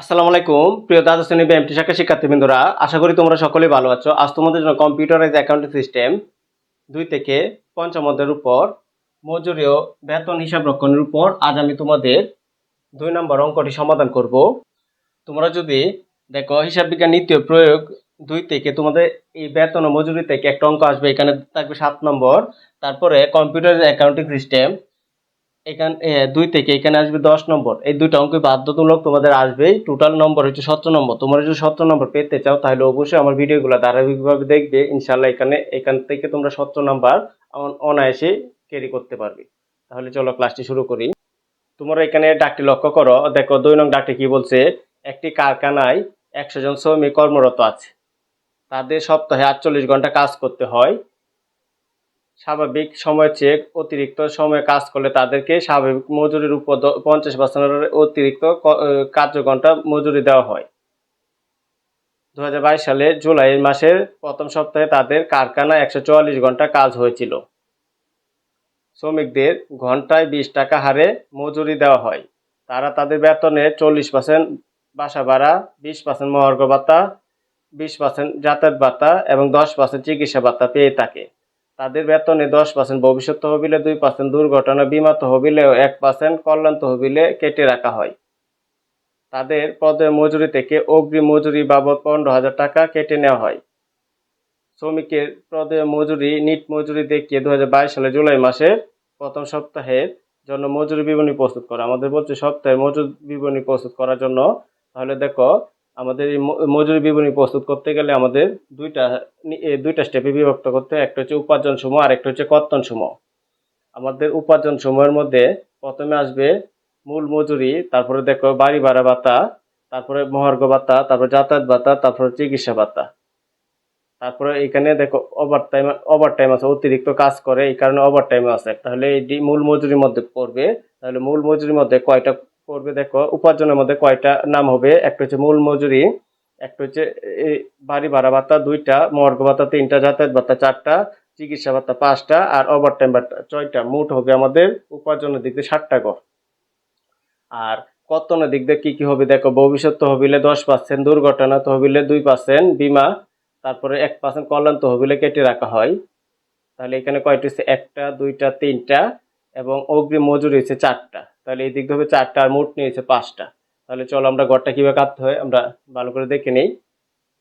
আসসালামু আলাইকুম। প্রিয় দ্বাদশ শ্রেণি বিএমটি শাখা শিক্ষার্থীবৃন্দরা, আশা করি তোমরা সকলেই ভালো আছো। আজ তোমাদের জন্য কম্পিউটারাইজ অ্যাকাউন্টিং সিস্টেম দুই থেকে পঞ্চম অধ্যায়ের উপর মজুরি ও বেতন হিসাব রক্ষণের উপর আজ আমি তোমাদের দুই নম্বর অঙ্কটি সমাধান করব। তোমরা যদি দেখো, হিসাব বিজ্ঞান নীতি ও প্রয়োগ দুই থেকে তোমাদের এই বেতন ও মজুরি থেকে একটা অঙ্ক আসবে, এখানে থাকবে সাত নম্বর। তারপরে কম্পিউটার অ্যাকাউন্টিং সিস্টেম এখান দুই থেকে, এখানে আসবে দশ নম্বর। এই দুইটা অঙ্ক বাধ্যতামূলক তোমাদের আসবেই। টোটাল নম্বর হচ্ছে সতেরো নম্বর। তোমরা যদি সতেরো নম্বর পেতে চাও, তাহলে অবশ্যই আমার ভিডিওগুলো ধারাবাহিকভাবে দেখবে। ইনশাল্লাহ এখানে, এখান থেকে তোমরা সতেরো নম্বর অন- অনায়াসে ক্যারি করতে পারবে। তাহলে চলো ক্লাসটি শুরু করি। তোমরা এখানে ডাকটি লক্ষ্য করো। দেখো, দুই নং ডাকটি কি বলছে? একটি কারখানায় একশো জন শ্রমিক কর্মরত আছে। তাদের সপ্তাহে আটচল্লিশ ঘণ্টা কাজ করতে হয়। স্বাভাবিক সময় চেক অতিরিক্ত সময় কাজ করলে তাদেরকে স্বাভাবিক মজুরির উপর পঞ্চাশ পার্সেন্টের অতিরিক্ত কার্যঘণ্টা মজুরি দেওয়া হয়। দু হাজার বাইশ সালে জুলাই মাসের প্রথম সপ্তাহে তাদের কারখানা একশো চুয়াল্লিশ ঘণ্টা কাজ হয়েছিল। শ্রমিকদের ঘন্টায় বিশ টাকা হারে মজুরি দেওয়া হয়। তারা তাদের বেতনের চল্লিশ পার্সেন্ট বাসা ভাড়া, বিশ পার্সেন্ট মহার্ঘ ভাতা, বিশ পার্সেন্ট যাতায়াত ভাতা এবং দশ পার্সেন্ট চিকিৎসা ভাতা পেয়ে থাকে। তাদের বেতনে দশ পার্সেন্ট ভবিষ্যৎ তহবিলে দুই পার্সেন্ট দুর্ঘটনা বিমা তহবিলে ও এক পার্সেন্ট কল্যাণ তহবিলে কেটে রাখা হয়। তাদের পদের মজুরি থেকে অগ্রিম মজুরি বাবদ পনেরো হাজার টাকা কেটে নেওয়া হয়। শ্রমিকের পদে মজুরি, নিট মজুরি দেখিয়ে দু হাজার বাইশ সালে জুলাই মাসের প্রথম সপ্তাহের জন্য মজুরি বিবরণী প্রস্তুত করা। আমাদের বলছে সপ্তাহের মজুরি বিবরণী প্রস্তুত করার জন্য। তাহলে দেখো আমাদের এই মজুরি বিবরণী প্রস্তুত করতে গেলে আমাদের দুইটা দুইটা স্টেপে বিভক্ত করতে হয়। একটা হচ্ছে উপার্জন সমূহ আর একটা হচ্ছে কর্তন সমূহ আমাদের উপার্জন সমূহের মধ্যে প্রথমে আসবে মূল মজুরি, তারপরে দেখো বাড়ি ভাড়া ভাতা, তারপরে মহার্ঘ ভাতা, তারপরে যাতায়াত ভাতা, তারপরে চিকিৎসা ভাতা। তারপরে এখানে দেখো ওভার টাইম ওভার টাইম আছে, অতিরিক্ত কাজ করে, এই কারণে ওভার টাইম আছে। তাহলে এটি মূল মজুরির মধ্যে পড়বে। তাহলে মূল মজুরির মধ্যে কয়টা পড়বে, দেখো, উপার্জনের মধ্যে কয়টা নাম হবে? একটা হচ্ছে মূল মজুরি, একটা হচ্ছে বাড়ি ভাড়া ভাতা দুইটা, মর্গ ভাতা তিনটা, যাতায়াত ভাতা চারটা, চিকিৎসা ভাতা পাঁচটা, আর ওভার টাইম ভাতা ছয়টা। মোট হবে আমাদের উপার্জনের দিক দিয়ে ষাটটা গড় আর কর্তনের দিক দিয়ে কী কী হবে, দেখো, ভবিষ্যৎ তহবিলে দশ পার্সেন্ট দুর্ঘটনা তহবিলে দুই পার্সেন্ট বিমা, তারপরে এক পার্সেন্ট কল্যাণ তহবিলে কেটে রাখা হয়। তাহলে এখানে কয়টি হচ্ছে? একটা, দুইটা, তিনটা, এবং অগ্রিম মজুরি হচ্ছে চারটা। তাহলে এই দিক হবে চারটা আর মোট নিয়েছে পাঁচটা। তাহলে চলো আমরা গড়টা কীভাবে কাটতে হয় আমরা ভালো করে দেখে নিই।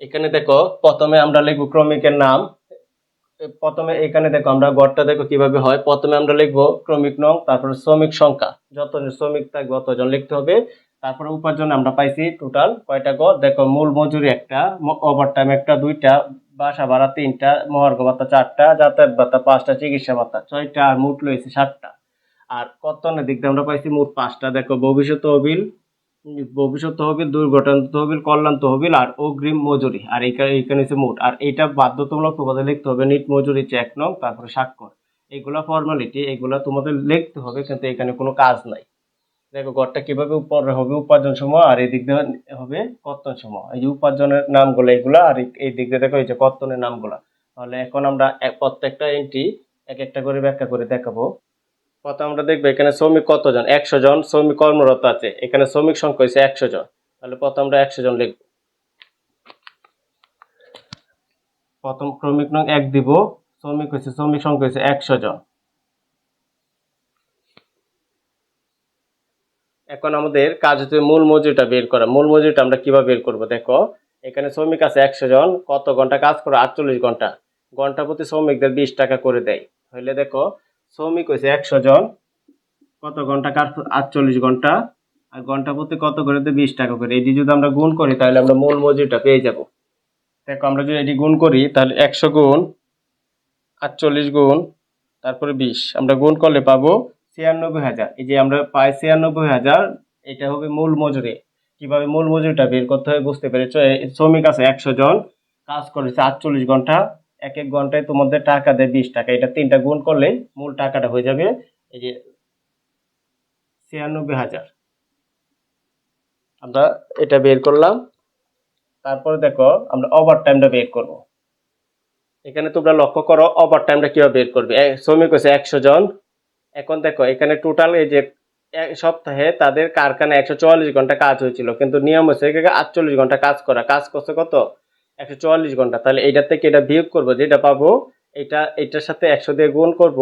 এখানে দেখো, প্রথমে আমরা লিখব ক্রমিকের নাম। প্রথমে এখানে দেখো, আমরা গড়টা দেখো কীভাবে হয়। প্রথমে আমরা লিখব ক্রমিক নং, তারপরে শ্রমিক সংখ্যা। যতজন শ্রমিক থাকবে অতজন লিখতে হবে। তারপরে উপার্জন আমরা পাইছি টোটাল কয়টা গড় দেখো, মূল মজুরি একটা ওভার টাইম একটা, দুইটা, বাসা ভাড়া তিনটা, মহার্ঘ ভাতা চারটা, যাতায়াত ভাতা পাঁচটা, চিকিৎসা ভাতা ছয়টা, আর মোট লইছে সাতটা। আর কর্তনের দিক দিয়ে আমরা পাইছি মোট পাঁচটা। দেখো, ভবিষ্যৎ তহবিল ভবিষ্যৎ তহবিল, দুর্ঘটনা তহবিল, কল্যাণ তহবিল আর অগ্রিম মজুরি। আর এইখানে হচ্ছে মোট। আর এইটা বাধ্যতামূলক তোমাদের লিখতে হবে। নিট মজুরি চেক নং তারপরে স্বাক্ষর। এগুলা ফর্মালিটি এগুলা তোমাদের লিখতে হবে, কিন্তু এখানে কোনো কাজ নাই। দেখো, ঘরটা কীভাবে উপরে, হবে উপার্জন সময় আর এই দিক দিয়ে হবে কর্তন সময় এই যে উপার্জনের নামগুলো এগুলা আর এই দিক দিয়ে দেখো, এই যে কর্তনের নামগুলা। তাহলে এখন আমরা প্রত্যেকটা এন্ট্রি এক একটা করে ব্যাখ্যা করে দেখাবো। প্রথম আমরা দেখব এখানে শ্রমিক কতজন? একশো জন শ্রমিক কর্মরত আছে। এখানে শ্রমিক সংখ্যা হচ্ছে একশো জন। তাহলে প্রথম আমরা একশো জন লিখব। প্রথম শ্রমিক নং এক দিব। শ্রমিক হচ্ছে শ্রমিক সংখ্যা হচ্ছে একশো জন। এখন আমাদের কাজ হচ্ছে মূল মজুরিটা বের করা। মূল মজুরিটা আমরা কীভাবে বের করব? দেখো, এখানে শ্রমিক আছে একশো জন। কত ঘণ্টা কাজ করে? আটচল্লিশ ঘণ্টা। ঘণ্টা প্রতি শ্রমিকদের বিশ টাকা করে দেয়। তাহলে দেখো শ্রমিক হয়েছে একশো জন। কত ঘণ্টা কাজ? আটচল্লিশ ঘণ্টা। আর ঘণ্টা প্রতি কত করে? তো বিশ টাকা করে। এটি যদি আমরা গুণ করি, তাহলে আমরা মূল মজুরিটা পেয়ে যাব। দেখো, আমরা যদি এটি গুণ করি, তাহলে একশো গুণ, আটচল্লিশ গুণ, তারপরে বিশ। আমরা গুণ করলে পাবো ছিয়ানব্বই হাজার। এই যে আমরা পাই ছিয়ানব্বই হাজার, এটা হবে মূল মজুরি। কীভাবে মূল মজুরিটা বের করতে হবে বুঝতে পেরেছ? শ্রমিক আছে একশো জন, কাজ করেছে আটচল্লিশ ঘণ্টা। এক এক ঘন্টায় তোমাদের টাকা দেয় বিশ টাকা। এটা তিনটা গুণ করলেই মূল টাকাটা হয়ে যাবে এই যে ছিয়ানব্বই হাজার। আমরা এটা বের করলাম। তারপরে দেখো, আমরা ওভার টাইমটা বের করব। এখানে তোমরা লক্ষ্য করো ওভার টাইমটা কীভাবে বের করবে? শ্রমিক হচ্ছে একশো জন। এখন দেখো, এখানে টোটাল এই যে এক সপ্তাহে তাদের কারখানা একশো চুয়াল্লিশ ঘণ্টা কাজ হয়েছিল। কিন্তু নিয়ম হচ্ছে আটচল্লিশ ঘণ্টা কাজ করা। কাজ করছে কত? একশো চুয়াল্লিশ ঘণ্টা। তাহলে এইটার থেকে এটা বিয়োগ করব, যেটা পাবো, এটা, এটার সাথে একশো দিয়ে গুণ করব।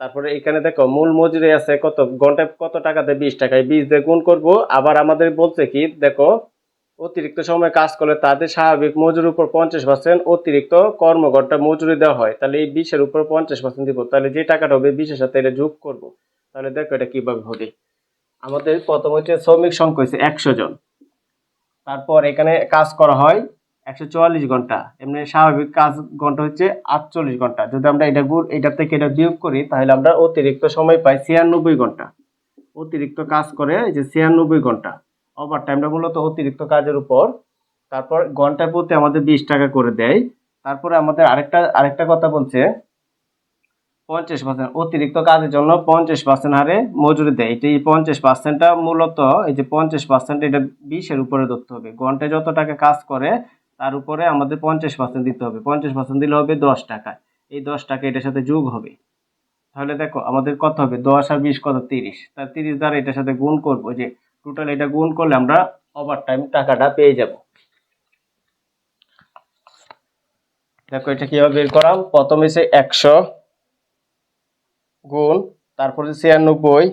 তারপরে এখানে দেখো, মূল মজুরি আছে কত? ঘন্টায় কত টাকাতে বিশ টাকায় বিশ দিয়ে গুণ করব। আবার আমাদের বলছে কি, দেখো, অতিরিক্ত সময় কাজ করলে তাদের স্বাভাবিক মজুরির উপর পঞ্চাশ পার্সেন্ট অতিরিক্ত কর্মঘন্টা মজুরি দেওয়া হয়। তাহলে এই বিশের উপর পঞ্চাশ পার্সেন্ট দিব। তাহলে যে টাকাটা হবে বিশের সাথে এটা যোগ করব। তাহলে দেখো এটা কীভাবে হবে। আমাদের প্রথম হচ্ছে শ্রমিক সংখ্যা হচ্ছে একশো জন। তারপর এখানে কাজ করা হয় একশো চুয়াল্লিশ ঘণ্টা। এমনি স্বাভাবিক কাজ ঘণ্টা হচ্ছে আটচল্লিশ ঘণ্টা। যদি আমরা এটা গুণ, এটা থেকে এটা বিয়োগ করি, তাহলে আমরা অতিরিক্ত সময় পাই ছিয়ানব্বই ঘণ্টা। অতিরিক্ত কাজ করে এই যে ছিয়ানব্বই ঘণ্টা। ওভার টাইমটা মূলত অতিরিক্ত কাজের উপর। তারপর ঘণ্টা প্রতি আমাদের বিশ টাকা করে দেয়। তারপরে আমাদের আরেকটা আরেকটা কথা বলছে, পঞ্চাশ পার্সেন্ট অতিরিক্ত কাজের জন্য পঞ্চাশ পার্সেন্ট হারে মজুরি দেয়। এটা এই পঞ্চাশ পার্সেন্টটা মূলত, এই যে পঞ্চাশ পার্সেন্ট এটা বিশের উপরে ধরতে হবে। ঘন্টায় যত টাকা কাজ করে তার উপরে আমাদের পঞ্চাশ পার্সেন্ট দিতে হবে। পঞ্চাশ পার্সেন্ট দিলে হবে দশ টাকা। এই দশ টাকা এটার সাথে যোগ হবে। তাহলে দেখো, আমাদের কত হবে? দশ আর বিশ কত? তিরিশ। তার তিরিশ দ্বারা এটার সাথে গুণ করব যে টোটাল এটা গুণ করলে আমরা ওভার টাইম টাকাটা পেয়ে যাব। দেখো এটা কীভাবে বের করাম? প্রথমে সে একশো গুণ, তারপর ছিয়ানব্বই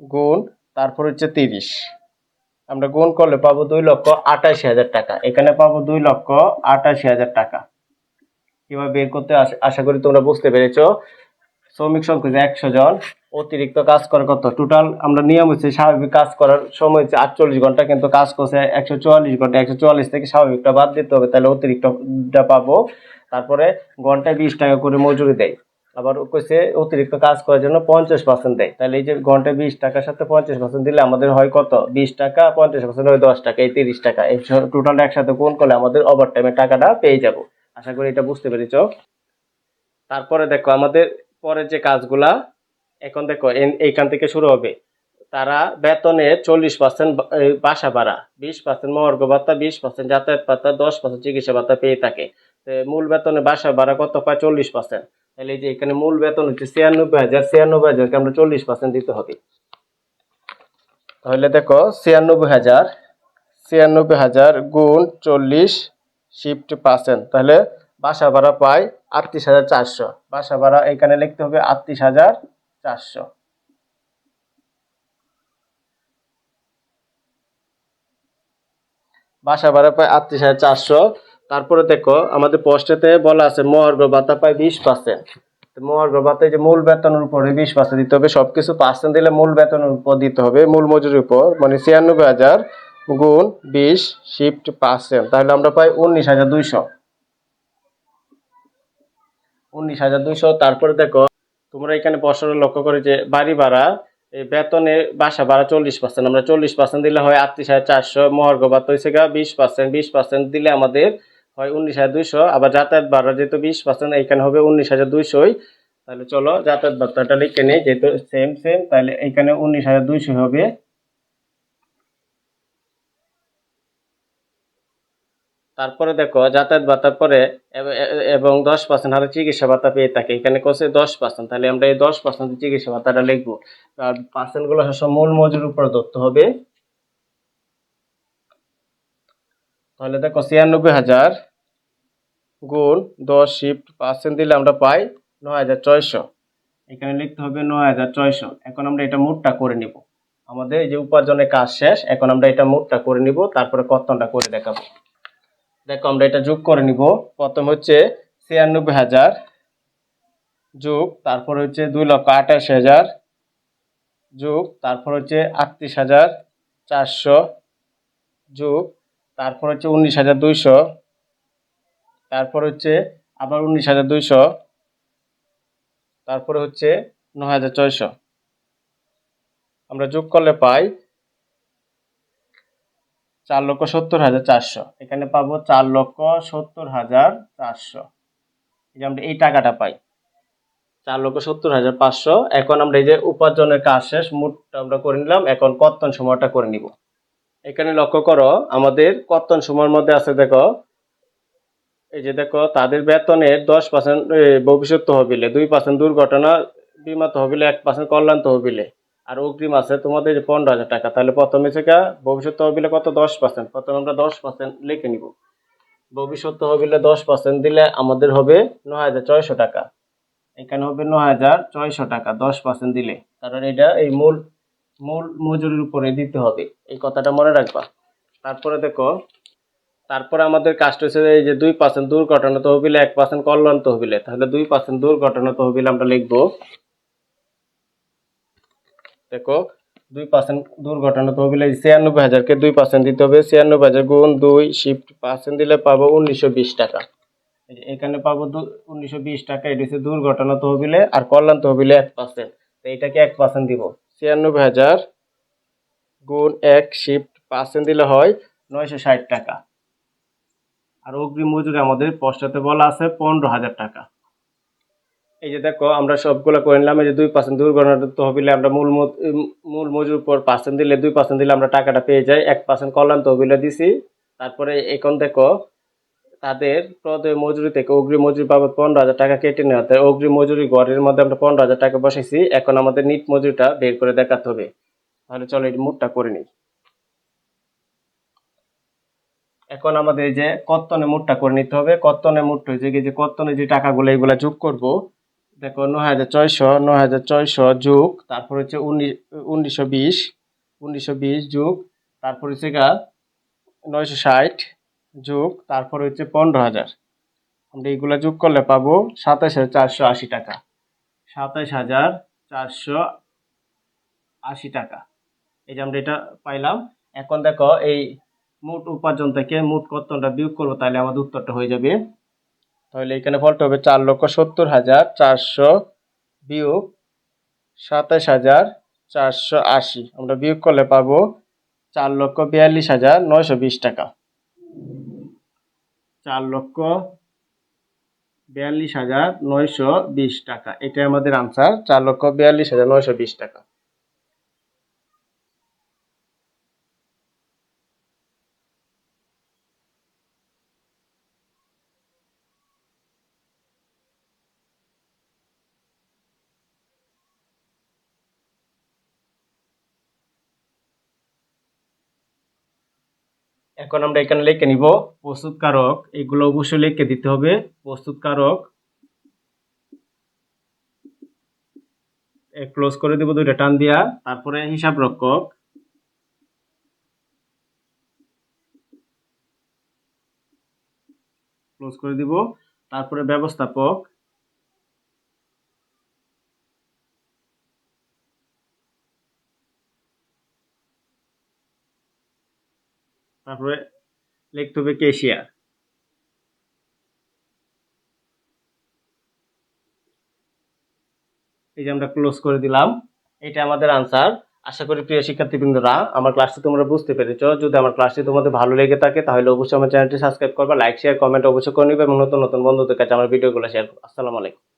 গুণ, তারপর হচ্ছে তিরিশ। আমরা গুণ করলে পাবো দুই লক্ষ আটাশি হাজার টাকা। এখানে পাবো দুই লক্ষ আটাশি হাজার টাকা। কীভাবে বের করতে আশা- করি তোমরা বুঝতে পেরেছ। শ্রমিক সংখ্যা একশো জন, অতিরিক্ত কাজ করে কত? টোটাল আমরা নিয়ম হচ্ছে স্বাভাবিক কাজ করার সময় হচ্ছে আটচল্লিশ ঘণ্টা, কিন্তু কাজ করছে একশো চুয়াল্লিশ ঘণ্টা। একশো চুয়াল্লিশ থেকে স্বাভাবিকটা বাদ দিতে হবে, তাহলে অতিরিক্তটা পাবো। তারপরে ঘন্টায় বিশ টাকা করে মজুরি দেয়। আবার কইছে অতিরিক্ত কাজ করার জন্য পঞ্চাশ পার্সেন্ট দেয়। তাহলে এই যে ঘন্টায় বিশ টাকার সাথে পঞ্চাশ পার্সেন্ট দিলে আমাদের হয় কত? বিশ টাকা, পঞ্চাশ পার্সেন্ট হয় দশ টাকা, এই তিরিশ টাকা। এই টোটালটা একসাথে গুণ করলে আমাদের ওভার টাইমের টাকাটা পেয়ে যাব। আশা করি এটা বুঝতে পেরেছ। তারপরে দেখো আমাদের পরের যে কাজগুলা, এখন দেখো এইখান থেকে শুরু হবে। তারা বেতনের চল্লিশ পার্সেন্ট বাসা ভাড়া। বিশ পার্সেন্ট মহার্ঘ ভাতা, বিশ পার্সেন্ট যাতায়াত ভাতা, দশ পার্সেন্ট চিকিৎসা ভাতা পেয়ে থাকে। মূল বেতনে বাসা ভাড়া কত? পায় চল্লিশ পার্সেন্ট তাহলে এই যে এখানে মূল বেতন হচ্ছে ছিয়ানব্বই হাজার, ছিয়ানব্বই হাজারকে আমরা চল্লিশ পার্সেন্ট দিতে হবে। তাহলে দেখো, ছিয়ানব্বই হাজার ছিয়ানব্বই হাজার গুণ চল্লিশ শিফট পার্সেন্ট তাহলে বাসা ভাড়া পাই আটত্রিশ হাজার চারশো। বাসা ভাড়া এখানে লিখতে হবে আটত্রিশ হাজার চারশো। বাসা ভাড়া পায় আটত্রিশ হাজার চারশো। তারপরে দেখো, আমাদের পোস্টেতে বলা আছে মহার্ঘ ভাতা পায় বিশ পার্সেন্ট মহার্ঘ ভাতা যে মূল বেতনের উপরে বিশ পার্সেন্ট দিতে হবে, সবকিছু পার্সেন্ট দিলে মূল বেতনের উপর দিতে হবে, মূল মজুরির উপর মানে ছিয়ানব্বই হাজার গুণ বিশ শিফট পার্সেন্ট তাহলে আমরা পাই উনিশ হাজার দুইশো। উনিশ হাজার দুইশো, তারপরে দেখো, তোমরা এখানে বছরে লক্ষ্য করে যে বাড়ি ভাড়া, এই বেতনে বাসা ভাড়া চল্লিশ পার্সেন্ট আমরা চল্লিশ পার্সেন্ট দিলে হয় আটত্রিশ হাজার চারশো, মহার্ঘ ভাতা হয়েছে গা বিশ পার্সেন্ট বিশ পার্সেন্ট দিলে আমাদের হয় উনিশ হাজার দুইশো, আবার যাতায়াত ভাড়া যেহেতু বিশ পার্সেন্ট এখানে হবে উনিশ হাজার দুইশোই। তাহলে চলো যাতায়াত ভাতাটা লিখে নিই, যেহেতু সেম সেম তাহলে এখানে উনিশ হাজার দুইশো হবে। তারপরে দেখো, যাতায়াত ভাতার পরে এবং দশ পার্সেন্ট হারে চিকিৎসা ভাতা পেয়ে থাকে। এখানে কছে দশ পার্সেন্ট, তাহলে আমরা এই দশ পার্সেন্ট চিকিৎসা ভাতাটা লিখব। আর পার্সেন্টগুলো সব মূল মজুর উপরে ধরতে হবে। তাহলে দেখো ছিয়ানব্বই হাজার গুণ দশ শিফট পার্সেন্ট দিলে আমরা পাই নয় হাজার ছয়শো। এখানে লিখতে হবে নয় হাজার ছয়শো। এখন আমরা এটা মোটটা করে নিব। আমাদের এই যে উপার্জনের কাজ শেষ, এখন আমরা এটা মোটটা করে নিব, তারপরে কতনটা করে দেখাবো। দেখো, আমরা এটা যোগ করে নিব। প্রথম হচ্ছে ছিয়ানব্বই হাজার যোগ, তারপর হচ্ছে দুই লক্ষ আঠাশ হাজার যোগ, তারপর হচ্ছে আটত্রিশ হাজার চারশো যোগ, তারপর হচ্ছে উনিশ হাজার দুইশো তারপর হচ্ছে আবার উনিশ হাজার দুইশো। তারপরে হচ্ছে ন হাজার ছয়শো। আমরা যোগ করলে পাই চার লক্ষ সত্তর হাজার চারশো। এখানে পাবো চার লক্ষ সত্তর হাজার চারশো। এই যে আমরা এই টাকাটা পাই। চার লক্ষ সত্তর হাজার পাঁচশো। এখন আমরা এই যে উপার্জনের কাজ শেষ, মোটটা আমরা করে নিলাম। এখন কর্তন সময়টা করে নিব। এখানে লক্ষ্য করো, আমাদের কর্তন সময়ের মধ্যে আছে, দেখো এই যে দেখো, তাদের বেতনের দশ পার্সেন্ট ভবিষ্যৎ তহবিলে, দুই পার্সেন্ট দুর্ঘটনা বিমা তহবিলে, এক পার্সেন্ট কল্যাণ তহবিলে। আর অগ্রিম আছে তোমাদের পনেরো হাজার টাকা, তাহলে প্রথমে থেকে ভবিষ্যৎ তহবিলে কত? দশ পার্সেন্ট প্রথমে আমরা দশ পার্সেন্ট লিখে নিব। ভবিষ্যৎ তহবিলে দশ পার্সেন্ট দিলে আমাদের হবে ন হাজার ছয়শো টাকা। এখানে হবে ন হাজার ছয়শো টাকা দশ পার্সেন্ট দিলে। কারণ এটা এই মূল মূল মজুরির উপরে দিতে হবে। এই কথাটা মনে রাখবা। তারপরে দেখো তারপরে আমাদের কাজটা হচ্ছে এই যে দুই পার্সেন্ট দুর্ঘটনা তহবিলে, এক পার্সেন্ট কল্যাণ তহবিলে। তাহলে দুই পার্সেন্ট দুর্ঘটনা তহবিলে আমরা লিখব। দেখো, দুই পার্সেন্ট দুর্ঘটনা তহবিলে ছিয়ানব্বই হাজারকে দুই পার্সেন্ট দিতে হবে। ছিয়ানব্বই হাজার গুণ দুই শিফট পার্সেন্ট দিলে পাবো উনিশশো বিশ টাকা। এখানে পাবো উনিশশো বিশ টাকা, এটা হচ্ছে দুর্ঘটনা তহবিলে আর কল্যাণ তহবিলে এক পার্সেন্ট তো এটাকে এক পার্সেন্ট দিব। ছিয়ানব্বই হাজার গুণ এক শিফট পার্সেন্ট দিলে হয় নয়শো ষাট টাকা। আর অগ্রিম মজুরি আমাদের পশ্চাতে বলা আছে পনেরো হাজার টাকা। এই যে দেখো, আমরা সবগুলো করে নিলাম, এই যে দুই পার্সেন্ট দুর্ঘটনা তহবিলে আমরা মূল মূল মজুর পর পার্সেন্ট দিলে দুই পার্সেন্ট দিলে আমরা টাকাটা পেয়ে যাই। এক পার্সেন্ট কল্যাণ তহবিলে দিছি। তারপরে এখন দেখো, তাদের প্রদেয় মজুরি থেকে অগ্রিম মজুরি বাবদ পনেরো হাজার টাকা কেটে নেওয়া তাই অগ্রিম মজুরি ঘরের মধ্যে আমরা পনেরো হাজার টাকা বসাইছি। এখন আমাদের নিট মজুরিটা বের করে দেখাতে হবে। তাহলে চলো এই মুটটা করে নিই। এখন আমাদের এই যে কত্তনে মুটটা করে নিতে হবে। কত্তনে মুটটা হয়েছে যে কত্তনে যে টাকাগুলো এগুলা যোগ করব, দেখো নয় হাজার ছয়শো, নয় হাজার ছয়শো যোগ, তারপর হচ্ছে উনিশ, উনিশশো বিশ উনিশশো বিশ যোগ, তারপর হচ্ছে গা নয়শো ষাট যোগ, তারপর হচ্ছে পনেরো হাজার। আমরা এইগুলা যোগ করলে পাবো সাতাশ হাজার চারশো আশি টাকা। সাতাশ হাজার চারশো আশি টাকা। এই যে আমরা এটা পাইলাম। এখন দেখো এই মোট উপার্জন থেকে মোট কতটা বিয়োগ করব, তাহলে আমাদের উত্তরটা হয়ে যাবে। তাহলে এখানে ফলটা হবে চার লক্ষ সত্তর হাজার চারশো বিয়োগ সাতাশ হাজার চারশো আশি। আমরা বিয়োগ করলে পাবো চার লক্ষ বিয়াল্লিশ হাজার নয়শো বিশ টাকা। চার লক্ষ বিয়াল্লিশ হাজার নয়শো বিশ টাকা। এটাই আমাদের আনসার চার লক্ষ বিয়াল্লিশ হাজার নয়শো বিশ টাকা। এখন আমরা এখানে লিখে নিব, প্রস্তুতকারক এগুলো অবশ্যই লিখে দিতে হবে প্রস্তুত প্রস্তুতকারক ক্লোজ করে দিব দুইটা টান দিয়া, তারপরে হিসাব রক্ষক ক্লোজ করে দিব, তারপরে ব্যবস্থাপক তারপরে লিখতে হবে কেশিয়ার এই যে আমরা ক্লোজ করে দিলাম, এটা আমাদের আনসার আশা করি প্রিয় শিক্ষার্থীবৃন্দরা, আমার ক্লাসটি তোমরা বুঝতে পেরেছ। যদি আমার ক্লাসটি তোমাদের ভালো লেগে থাকে, তাহলে অবশ্যই আমার চ্যানেলটি সাবস্ক্রাইব করবা লাইক শেয়ার কমেন্ট অবশ্যই করে নিবে এবং নতুন নতুন বন্ধুদের কাছে আমার ভিডিওগুলো শেয়ার করব। আসসালামু আলাইকুম।